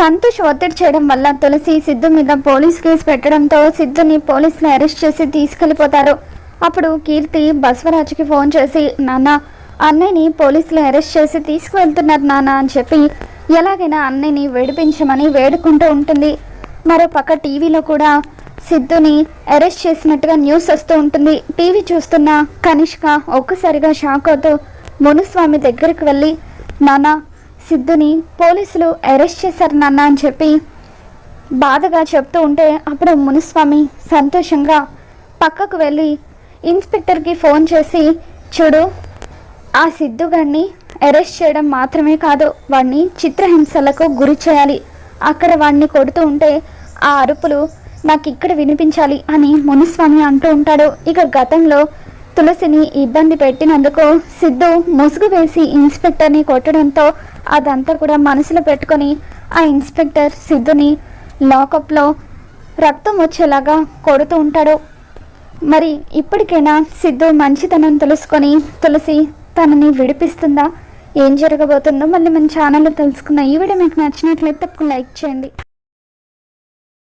సంతోష్ ఒత్తిడి చేయడం వల్ల తులసి సిద్ధు మీద పోలీస్ కేసు పెట్టడంతో సిద్ధుని పోలీసులు అరెస్ట్ చేసి తీసుకెళ్ళిపోతారు. అప్పుడు కీర్తి బసవరాజుకి ఫోన్ చేసి నాన్న అన్నయ్యని పోలీసులు అరెస్ట్ చేసి తీసుకువెళ్తున్నారు నాన్న అని చెప్పి ఎలాగైనా అన్నయ్యని విడిపించమని వేడుకుంటూ ఉంటుంది. మరో పక్క టీవీలో కూడా సిద్ధుని అరెస్ట్ చేసినట్టుగా న్యూస్ వస్తూ ఉంటుంది. టీవీ చూస్తున్న కనిష్క ఒక్కసారిగా షాక్ అవుతూ మునుస్వామి దగ్గరికి వెళ్ళి నాన్న సిద్ధుని పోలీసులు అరెస్ట్ చేశారు నాన్న అని చెప్పి బాధగా చెప్తూ ఉంటే అప్పుడు మునుస్వామి సంతోషంగా పక్కకు వెళ్ళి ఇన్స్పెక్టర్కి ఫోన్ చేసి చూడు ఆ సిద్ధు గారిని అరెస్ట్ చేయడం మాత్రమే కాదు వాడిని చిత్రహింసలకు గురి చేయాలి. అక్కడ వాడిని కొడుతూ ఉంటే ఆ అరుపులు నాకు ఇక్కడ వినిపించాలి అని మునుస్వామి అంటూ ఉంటాడు. ఇక గతంలో తులసిని ఇబ్బంది పెట్టినందుకు సిద్ధు ముసుగు వేసి ఇన్స్పెక్టర్ని కొట్టడంతో అదంతా కూడా మనసులో పెట్టుకొని ఆ ఇన్స్పెక్టర్ సిద్ధుని లాకప్లో రక్తం వచ్చేలాగా కొడుతూ ఉంటాడు. మరి ఇప్పటికైనా సిద్ధు మంచితనం తెలుసుకొని తులసి తనని విడిపిస్తుందా? ఏం జరగబోతుందో మళ్ళీ మన ఛానల్లో తెలుసుకుందాం. ఈ వీడియో మీకు నచ్చినట్లయితే తప్పకుండా లైక్ చేయండి.